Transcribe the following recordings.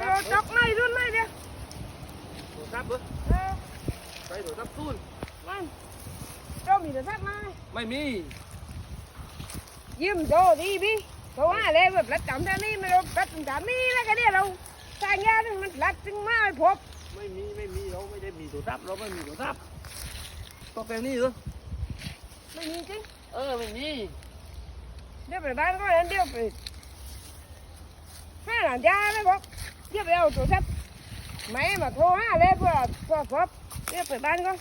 จอกไม่รุ่นไม่เดียวโทรศัพท์เหรอเใช้โทรศัพท์ซูนไม่เจ้ามีโทรศัพท์ไหมไม่มียิ้มโจดีพี่เพราะว่าเลยแบบรัดจำได้นี่ไม่รู้รัดจำนี่แล้วก็เนี่ยเราสายาง่าเนี่ยมันรัดจึงมากพบไม่มีไม่มีเราไม่ได้มีโทรศัพท์เราไม่มีโทรศัพท์ก็เป็นนี่เหรอไม่มีจริงเออไม่มีเดี๋ยวไปบ้านก็แล้วเดี๋ยวไปให้หลานยาไหมบอก เทรศัพท์แม่มาโทรหาเลยเพื่อเพื่อพบเดี๋ยบไปบ้านก็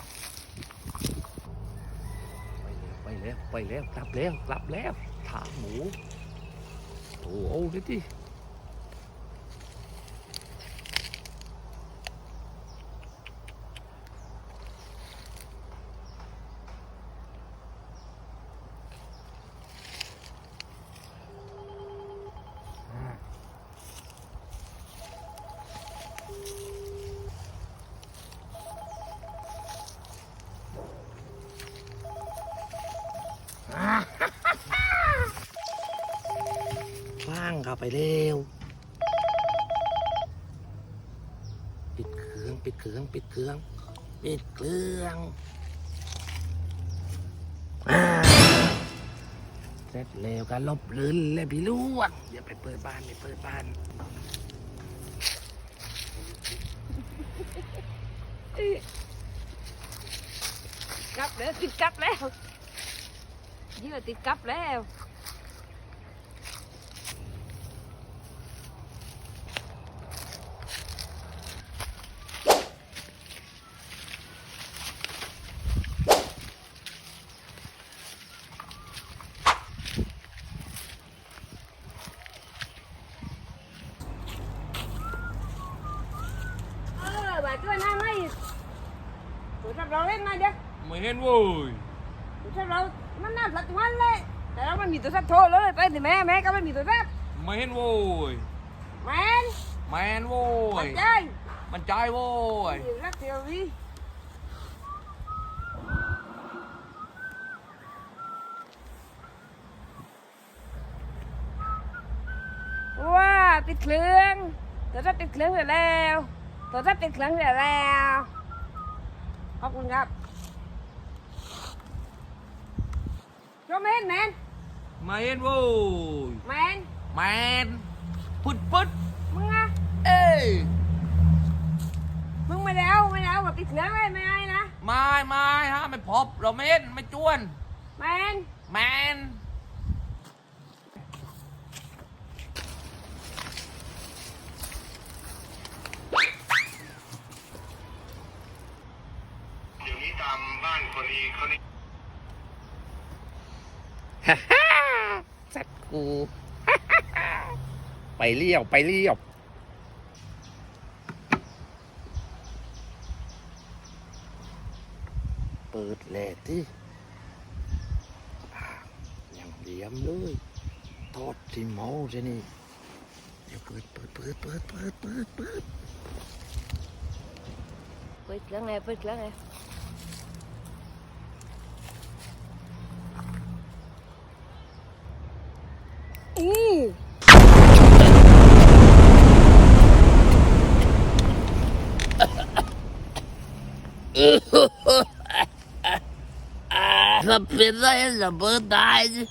ไปแล้ว ไปแล้วกลับแล้วกลับแล้วถามหมูโอ้โหดิที่ ฟังเข้าไปเร็ว ปิดเครื่องปิดเครื่องปิดเครื่องปิดเครื่องเสร็จแล้วก็ลบลื่นเลยพี่ลูกอย่าไปเปิดบ้านไปเปิดบ้านกลับแล้วติดกลับแล้วยี่ติดกลับแล้ว เออบาตัวน้าไม่ตัวทับเราเล่นมาเดี๋ยวไม่เห็นโว้ยตัวทับเรามันน่ารักวันเลย แต่เราไม่มีตัวทับโทรเลยไปสิแม่แม่ก็ไม่มีตัวทับไม่เห็นโว้ยแมนแมนโว้ปัยจใจมันใจโว้ยอยู่รักเดียวพี่ว้าติดเครื่องตัวทับติดเครื่องเสร็จแล้ว ตัวทับติดเครื่องเสร็จแล้ว ขอบคุณครับโรแมนแมนไม่เห็นโว้ยแมนแมนพุดพุดมึงอะเอ้ยมึงไม่ได้เอาไม่ได้เอาแบบติดเครื่องเลยไม่ได้นะไม่ไม่ฮะไม่พบเราไม่เห็นไม่จวนแมนแมนามบ้านคนนี้เขานี่ฮ่าฮ่าสัตว์กู ไปเลี้ยวไปเลี้ยวเปิดแหล่ที่อย่างเดียมเลยทอดที่เมาใช่นี่เดี๋ยวเปิดเปิดเปิดเปิดเปิดเปิดเปิด เปิดเครื่องเลยเปิดเครื่องเลยอีถ้าเป็นไร ระเบิดได้สิ